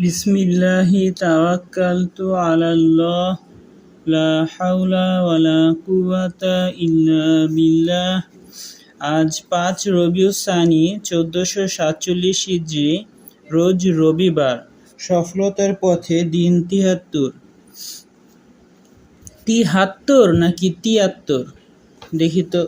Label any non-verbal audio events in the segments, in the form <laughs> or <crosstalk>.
বিসমিল্লাহি তাওয়াক্কালতু আলাল্লাহ, লা হাওলা ওয়ালা কুওয়াতা ইল্লা বিল্লাহ। আজ পাঁচ রবিউ সানি, চোদ্দোশো সাতচল্লিশ হিজড়ি রোজ রবিবার, সফলতার পথে দিন তিহাত্তর। তিহাত্তর নাকি তিয়াত্তর? দেখি তো।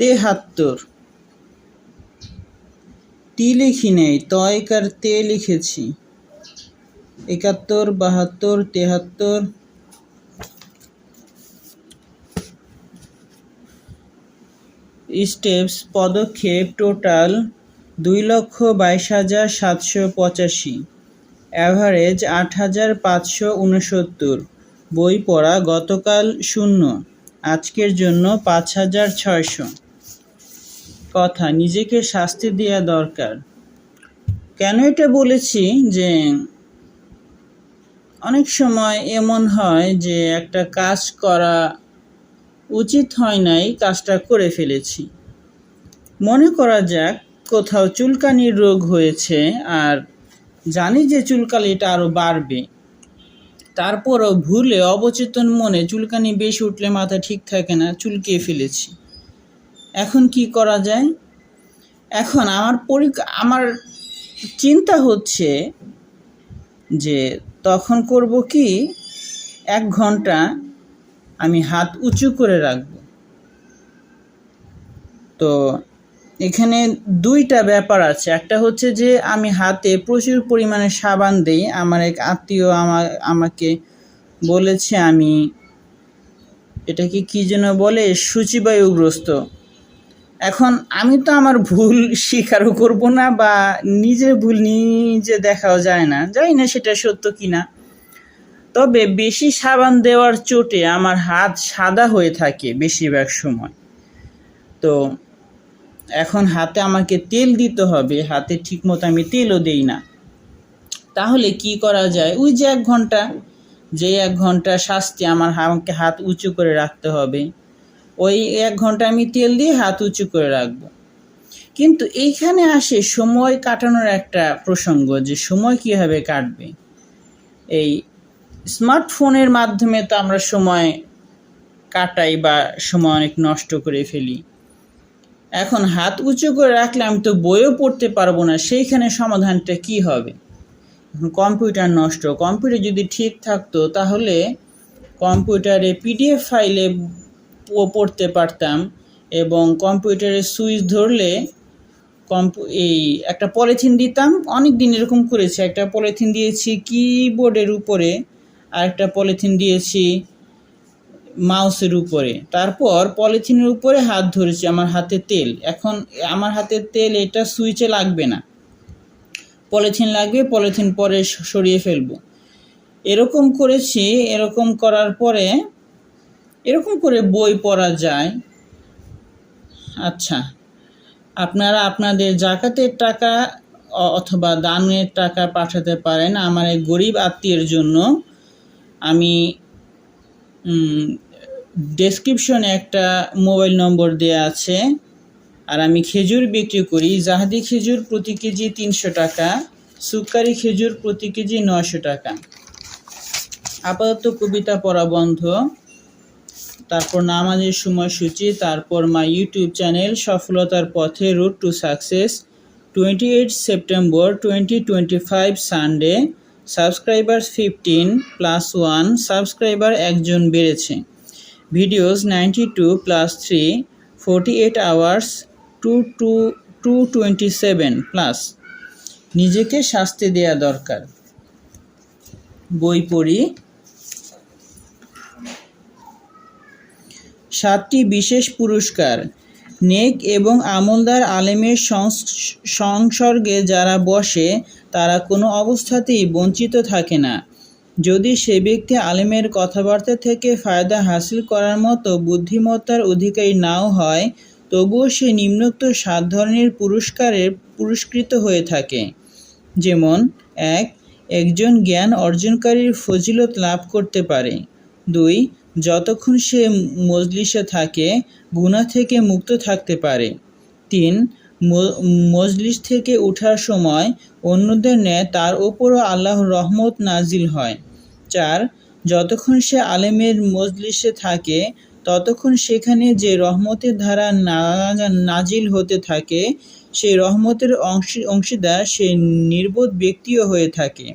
তেহাত্তর। টি লিখি নেই, তয়কার তে লিখেছি। একাত্তর, বাহাত্তর, তেহাত্তর। স্টেপস, পদক্ষেপ টোটাল দুই লক্ষ বাইশ হাজার সাতশো পঁচাশি। অ্যাভারেজ আট হাজার পাঁচশো উনসত্তর। বই পড়া গতকাল শূন্য। আজকের জন্য পাঁচ হাজার ছয়শো। কথা, নিজেকে শাস্তি দেওয়া দরকার। কেন এটা বলেছি? যে অনেক সময় এমন হয় যে একটা কাজ করা উচিত হয় নাই, কাজটা করে ফেলেছি। মনে করা যাক, কোথাও চুলকানির রোগ হয়েছে আর জানি যে চুলকানিটা আরও বাড়বে। তারপরও ভুলে অবচেতন মনে চুলকানি বেশি উঠলে মাথা ঠিক থাকে না, চুলকিয়ে ফেলেছি। এখন কি করা যায়? এখন আমার পরি আমার চিন্তা হচ্ছে যে তখন করব কি? এক ঘণ্টা আমি হাত উঁচু করে রাখব। তো এখানে দুইটা ব্যাপার আছে। একটা হচ্ছে যে আমি হাতে প্রচুর পরিমাণে সাবান দেই। আমার এক আত্মীয় আমার আমাকে বলেছে আমি এটাকে কি যেন বলে, সূচিবায়ুগ্রস্ত। এখন আমি তো আমার ভুল <laughs> স্বীকারও করব না বা নিজের ভুল নিজে দেখাও যায় না, জানি না সেটা সত্য কি না তবে বেশি সাবান দেওয়ার চোটে আমার হাত সাদা হয়ে থাকে বেশিরভাগ সময়। তো এখন হাতে আমাকে তেল দিতে হবে, হাতে ঠিকমতো আমি তেলও দেই না। তাহলে কি করা যায়? ওই যে এক ঘণ্টা, যে এক ঘণ্টা শাস্তি আমার আমাকে হাত উঁচু করে রাখতে হবে। ওই এক ঘণ্টা আমি তেল দিয়ে হাত উঁচু করে রাখব। কিন্তু এইখানে আসে সময় কাটানোর একটা প্রসঙ্গ যে সময় কীভাবে কাটবে। এই স্মার্টফোনের মাধ্যমে তো আমরা সময় কাটাই বা সময় অনেক নষ্ট করে ফেলি। এখন হাত উঁচু করে রাখলে আমি তো বইও পড়তে পারব না, সেইখানে সমাধানটা কি হবে? কম্পিউটার নষ্ট, কম্পিউটার যদি ঠিক থাকতো তাহলে কম্পিউটারে পিডিএফ ফাইলে পড়তে পারতাম এবং কম্পিউটারে সুইচ ধরলে কম্পু এই একটা পলিথিন দিতাম। অনেক দিন এরকম করেছি। একটা পলিথিন দিয়েছি কিবোর্ডের উপরে আর একটা পলিথিন দিয়েছি মাউসের উপরে। তারপর পলিথিনের উপরে হাত ধরেছি, আমার হাতে তেল। এখন আমার হাতে তেল, এটা সুইচে লাগবে না। পলিথিন লাগবে পলিথিন পরে সরিয়ে ফেলব। এরকম করেছি, এরকম করার পরে এরকম করে বই পড়া যায়। আচ্ছা আপনারা আপনাদের জাকাতের টাকা অথবা দানের টাকা পাঠাতে পারেন আমার এই গরিব আত্মীয়ের জন্য। আমি ডেসক্রিপশনে একটা মোবাইল নম্বর দেওয়া আছে। আর আমি খেজুর বিক্রি করি। জাহাদি খেজুর প্রতি কেজি তিনশো টাকা, সুকারি খেজুর প্রতি কেজি নশো টাকা। আপাতত কবিতা পড়া বন্ধ। তারপর নামাজের সময়সূচি, তারপর মাই ইউটিউব চ্যানেল সফলতার পথে route to success twenty eight September twenty twenty five Sunday subscriber fifteen plus one subscriber একজন বেড়েছে। Videos ninety two plus three forty eight hours two two two twenty seven plus নিজেকে শাস্তি দেয়া দরকার। বই পড়ি। সাতটি বিশেষ পুরস্কার। নেক এবং আমলদার আলেমের সংসর্গে যারা বসে, তারা কোনো অবস্থাতেই বঞ্চিত থাকে না। যদি সে ব্যক্তি আলেমের কথাবার্তা থেকে ফায়দা হাসিল করার মতো বুদ্ধিমত্তার অধিকারী নাও হয়, তবুও সে নিম্নোক্ত সাত ধরনের পুরস্কারের পুরস্কৃত হয়ে থাকে। যেমন, এক, একজন জ্ঞান অর্জনকারীর ফজিলত লাভ করতে পারে। দুই যতক্ষণ সে মজলিসে থাকে, গুনাহ থেকে মুক্ত থাকতে পারে। তিন মজলিস থেকে উঠার সময় অন্যদের ন্যায় তার ওপরও আল্লাহর রহমত নাজিল হয়। চার, যতক্ষণ সে আলেমের মজলিসে থাকে, ততক্ষণ সেখানে যে রহমতের ধারা নাজিল হতে থাকে সেই রহমতের অংশী, অংশীদার সে নির্বোধ ব্যক্তিও হয়ে থাকে।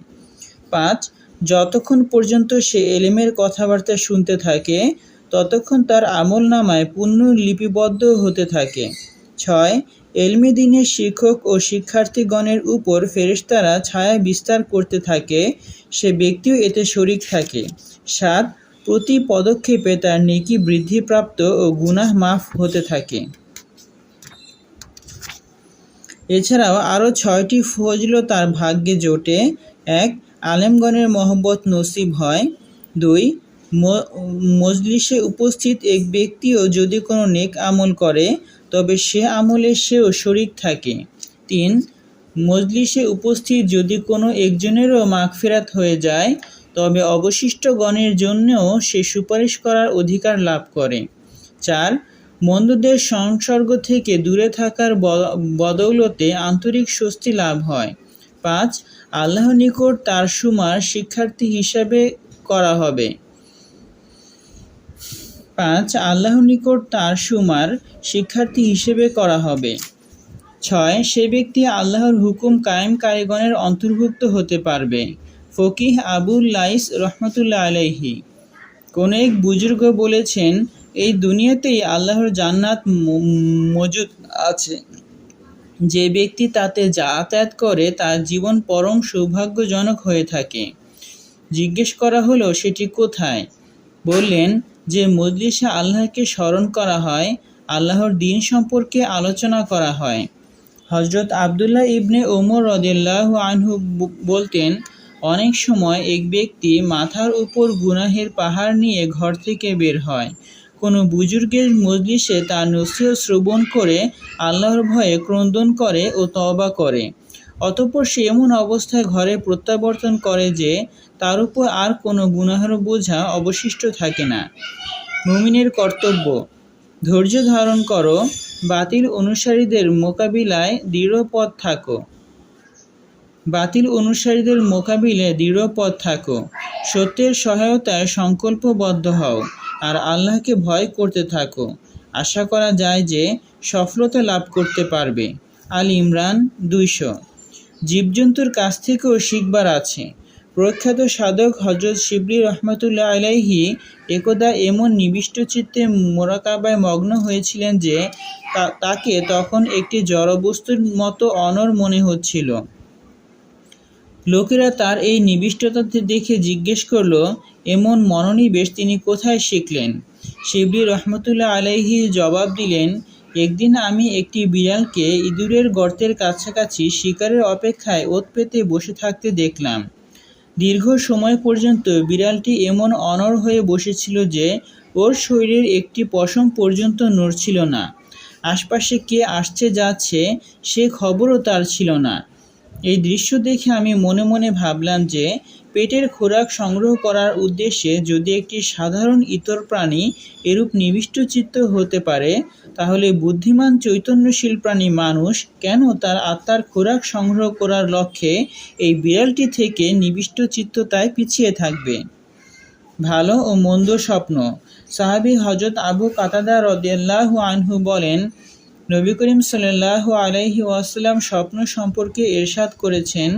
পাঁচ যতক্ষণ পর্যন্ত সে এলেমের কথাবার্তা শুনতে থাকে, ততক্ষণ তার আমল নামায় পুণ্য লিপিবদ্ধ হতে থাকে। ছয়, এলমি দিনের শিক্ষক ও শিক্ষার্থীগণের উপর ফেরেশতারা ছায়া বিস্তার করতে থাকে, সে ব্যক্তিও এতে শরিক থাকে। সাত, প্রতি পদক্ষেপে তার নেকি বৃদ্ধিপ্রাপ্ত ও গুনাহ মাফ হতে থাকে। এছাড়াও আরও ছয়টি ফজল তার ভাগ্যে জোটে। এক আলেমগণের মহব্বত নসিব হয়। দুই মজলিসে উপস্থিত এক ব্যক্তিও যদি কোনো নেক আমল করে, তবে সে আমলে সেও শরিক থাকে। তিন, মজলিসে উপস্থিত যদি কোনো একজনেরও মাগফিরাত হয়ে যায়, তবে অবশিষ্ট গণের জন্যও সে সুপারিশ করার অধিকার লাভ করে। চার, মন্দদের সংসর্গ থেকে দূরে থাকার বদৌলতে আন্তরিক স্বস্তি লাভ হয়। পাঁচ, আল্লাহ নিকট তার সুমার শিক্ষার্থী হিসাবে করা হবে। পাঁচ, আল্লাহ নিকট তার সুমার শিক্ষার্থী হিসেবে করা হবে। ছয়, সে ব্যক্তি আল্লাহর হুকুম কায়েম কারিগণের অন্তর্ভুক্ত হতে পারবে। ফকিহ আবুল লাইস রহমতুল্লাহ আলাইহি। কোন এক বুজুর্গ বলেছেন, এই দুনিয়াতেই আল্লাহর জান্নাত মজুদ আছে। যে ব্যক্তি তাতে যাতায়াত করে, তার জীবন পরম সৌভাগ্যজনক হয়ে থাকে। জিজ্ঞেস করা হলো, সেটি কোথায়? বললেন যে, মজলিসে আল্লাহকে স্মরণ করা হয়, আল্লাহর দিন সম্পর্কে আলোচনা করা হয়। হজরত আবদুল্লাহ ইবনে ওমর রদিল্লাহ আনহু বলতেন, অনেক সময় এক ব্যক্তি মাথার উপর গুনাহের পাহাড় নিয়ে ঘর থেকে বের হয়। কোনো বুজুর্গের মজলিসে তার নসিহত শ্রবণ করে আল্লাহর ভয়ে ক্রন্দন করে ও তবা করে। অতঃপর সে এমন অবস্থায় ঘরে প্রত্যাবর্তন করে যে, তার উপর আর কোনো গুনাহের বোঝা অবশিষ্ট থাকে না। মুমিনের কর্তব্য, ধৈর্য ধারণ করো, বাতিল অনুসারীদের মোকাবিলায় দৃঢ়পদ থাকো। বাতিল অনুসারীদের মোকাবিলায় দৃঢ়পদ থাকো। সত্যের সহায়তায় সংকল্পবদ্ধ হও। আর আল্লাহকে ভয় করতে থাকো। আশা করা যায় যে সফলতা লাভ করতে পারবে। আল ইমরান দুইশো। জীবজন্তুর কাছ থেকেও শিখবার আছে। প্রখ্যাত সাধক হজরত শিবলি রহমতুল্লাহ আলাইহি একদা এমন নিবিষ্ট চিত্তে মোরাকাবায় মগ্ন হয়েছিলেন যে তাকে তখন একটি জড়বস্তুর মতো অনর মনে হচ্ছিল। লোকেরা তার এই নিবিষ্টতা দেখে জিজ্ঞেস করল, এমন মনোনিবেশ তিনি কোথায় শিখলেন? শিবলি রহমতুল্লাহ আলাইহি জবাব দিলেন, একদিন আমি একটি বিড়ালকে ইঁদুরের গর্তের কাছাকাছি শিকারের অপেক্ষায় ওত পেতে বসে থাকতে দেখলাম। দীর্ঘ সময় পর্যন্ত বিড়ালটি এমন অনর হয়ে বসেছিল যে ওর শরীরের একটি পশম পর্যন্ত নড়ছিল না। আশপাশে কে আসছে যাচ্ছে সে খবরও তার ছিল না। এই দৃশ্য দেখে আমি মনে মনে ভাবলাম যে পেটের খোরাক সংগ্রহ করার উদ্দেশ্যে যদি একটি সাধারণ ইতর প্রাণী এরূপ নিবিষ্ট চিত্ত হতে পারে, তাহলে বুদ্ধিমান চৈতন্যশীল প্রাণী মানুষ কেন তার আত্মার খোরাক সংগ্রহ করার লক্ষ্যে এই বিড়ালটি থেকে নিবিষ্ট চিত্ততায় পিছিয়ে থাকবে? ভালো ও মন্দ স্বপ্ন। সাহাবী হজরত আবু কাতাদা রদিয়াল্লাহু আনহু বলেন নবী করিম সাল্লাল্লাহু আলাইহি ওয়াসাল্লাম স্বপ্ন সম্পর্কে এরশাদ করেছেন,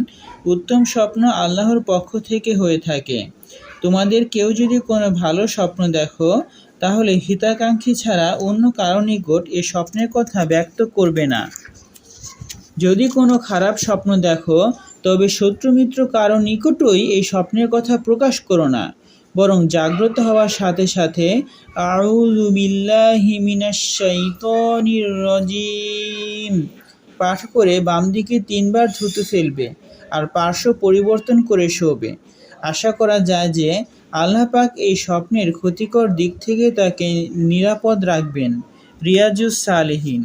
উত্তম স্বপ্ন আল্লাহর পক্ষ থেকে হয়ে থাকে। তোমাদের কেউ যদি কোনো ভালো স্বপ্ন দেখো, তাহলে হিতাকাঙ্ক্ষী ছাড়া অন্য কারও নিকট এ স্বপ্নের কথা ব্যক্ত করবে না। যদি কোনো খারাপ স্বপ্ন দেখো, তবে শত্রু মিত্র কারও নিকটই এই স্বপ্নের কথা প্রকাশ করো না। বরং জাগ্রত হওয়ার সাথে সাথে পাঠ করে বাম দিকে তিনবার থুতু ফেলবে আর পার্শ্ব পরিবর্তন করে শোবে। আশা করা যায় যে আল্লাহ পাক এই স্বপ্নের ক্ষতিকর দিক থেকে তাকে নিরাপদ রাখবেন। রিয়াজুস সালেহীন।